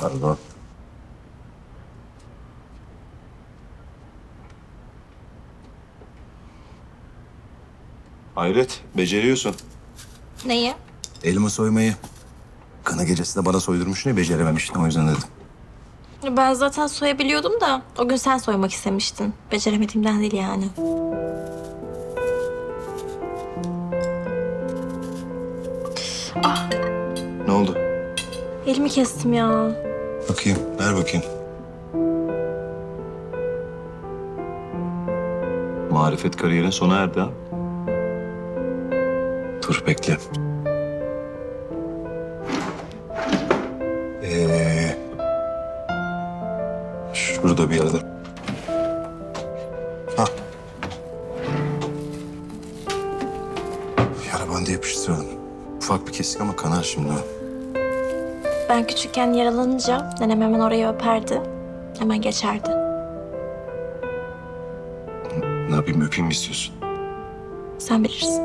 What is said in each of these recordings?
Pardon. Hayret, beceriyorsun. Neyi? Elma soymayı. Kına gecesinde bana soydurmuşsun ya becerememiştin o yüzden dedim. Ben zaten soyabiliyordum da o gün sen soymak istemiştin. Beceremediğimden değil yani. Ne oldu? Elimi kestim ya. Bakayım, ver bakayım. Marifet kariyerin sona erdi ha. Dur bekle. Ee, şurada bir yerde. Ha. Yara bandı yapıştıralım. Ufak bir kesik ama kanar şimdi o. Ben küçükken yaralanınca nenem hemen orayı öperdi. Hemen geçerdi. Ne yapayım öpeyim mi istiyorsun? Sen bilirsin.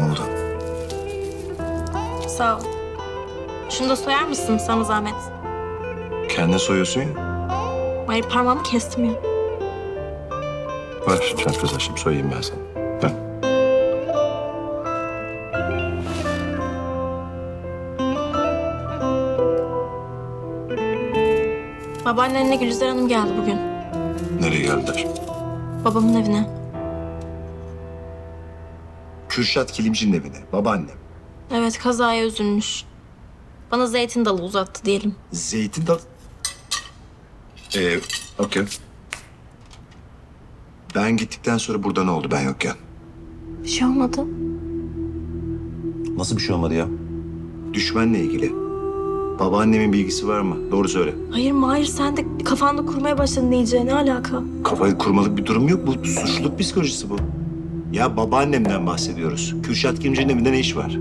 Ne oldu? Sağ ol. Şunu da soyar mısın sana zahmet? Kendin soyuyorsun ya. Hayır parmağımı kestim ya. Ver kızar şimdi soyayım ben sana. Ben. Babaannenle Gülizar Hanım geldi bugün. Nereye geldiler? Babamın evine. Kürşat Kilimci'nin evine. Babaannem. Evet kazaya üzülmüş. Bana zeytin dalı uzattı diyelim. Zeytin dal... Ee, okey. Ben gittikten sonra burada ne oldu ben yokken? Bir şey olmadı. Nasıl bir şey olmadı ya? Düşmanla ilgili. Babaannemin bilgisi var mı? Doğru söyle. Hayır Mahir sen de kafanda kurmaya başladın iyice. Ne alaka? Kafayı kurmalık bir durum yok. Bu suçluluk psikolojisi bu. Ya babaannemden bahsediyoruz. Kürşat Kilimci'nin evinde ne iş var?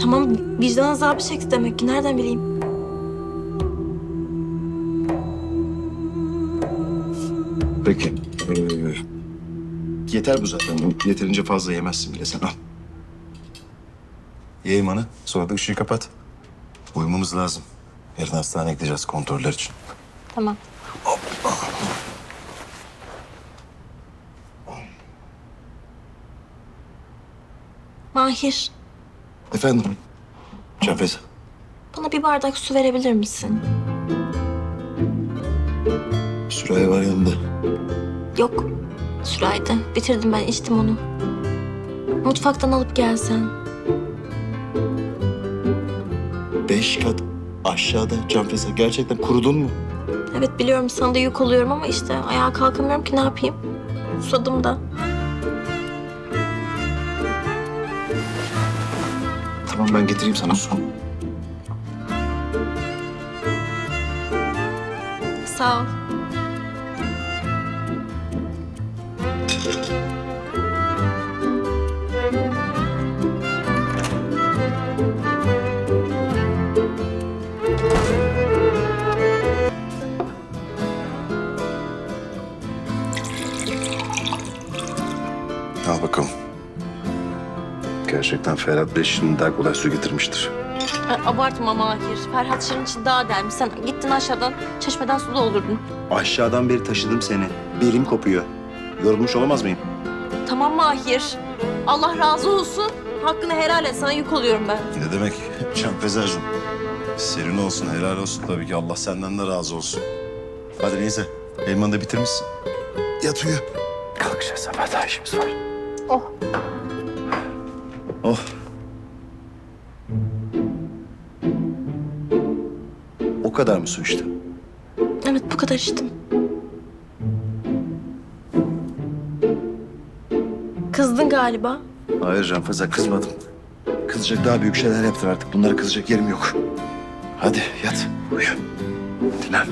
Tamam vicdan azabı çekti demek ki. Nereden bileyim? Peki. Ee, yeter bu zaten. Yeterince fazla yemezsin bile sen al. Ye imanı. Sonra da ışığı kapat. Uyumamız lazım. Yarın hastaneye gideceğiz kontroller için. Tamam. Mahir, Efendim? Canfeza. bana bir bardak su verebilir misin? Süreyya var yanında. Yok, süraydı. Bitirdim ben, içtim onu. Mutfaktan alıp gelsen. Beş kat aşağıda Canfeza. Gerçekten kurudun mu? Evet biliyorum sana da yük oluyorum ama işte ayağa kalkamıyorum ki ne yapayım? Susadım da. Tamam ben getireyim sana su. Sağ ol. Al bakalım. Gerçekten Ferhat Bey şimdi daha kolay su getirmiştir. Ay, abartma Mahir. Ferhat Şirin için daha dermiş. Sen gittin aşağıdan çeşmeden su doldurdun. Aşağıdan beri taşıdım seni. Belim kopuyor. Yorulmuş olamaz mıyım? Tamam Mahir. Allah razı olsun. Hakkını helal et. Sana yük oluyorum ben. Ne demek Canfeza'cığım? Serin olsun, helal olsun tabii ki. Allah senden de razı olsun. Hadi neyse, elmanı da bitirmişsin. Yat uyu. Kalkacağız, sabah daha işimiz var. Oh. Oh. O kadar mı su içtin? Evet bu kadar içtim. Kızdın galiba. Hayır Canfeza, kızmadım. Kızacak daha büyük şeyler yaptın artık. Bunlara kızacak yerim yok. Hadi yat, uyu. Dinlen.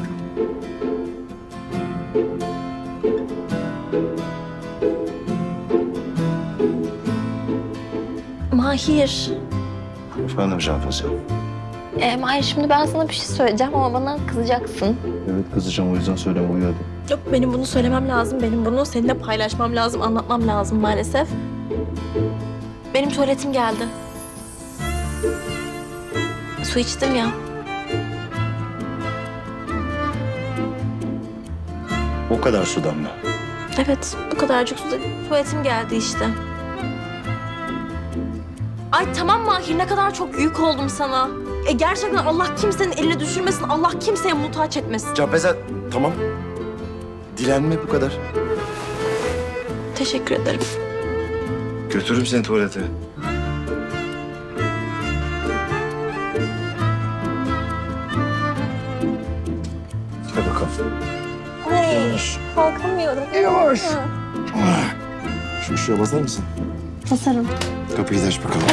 Mahir. Efendim Canfeza. E, Mahir şimdi ben sana bir şey söyleyeceğim ama bana kızacaksın. Evet kızacağım o yüzden söyleme uyu hadi. Yok benim bunu söylemem lazım. Benim bunu seninle paylaşmam lazım, anlatmam lazım maalesef. Benim tuvaletim geldi. Su içtim ya. O kadar sudan mı? Evet, bu kadarcık suda tuvaletim geldi işte. Ay tamam Mahir, ne kadar çok yük oldum sana. E gerçekten Allah kimsenin eline düşürmesin, Allah kimseye muhtaç etmesin. Canfeza tamam. Dilenme bu kadar. Teşekkür ederim. Götürürüm seni tuvalete. Hadi bakalım. Ay, kalkamıyorum. Yavaş. Şu ışığa basar mısın? Basarım. Kapıyı da aç bakalım.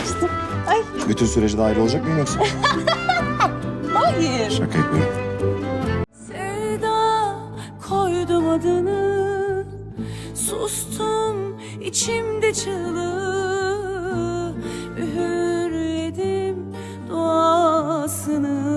Ay. Bütün sürece dahil olacak mıyım yoksa? Hayır. Şaka yapıyorum. Sustum içimde çığlığı Mühürledim duasını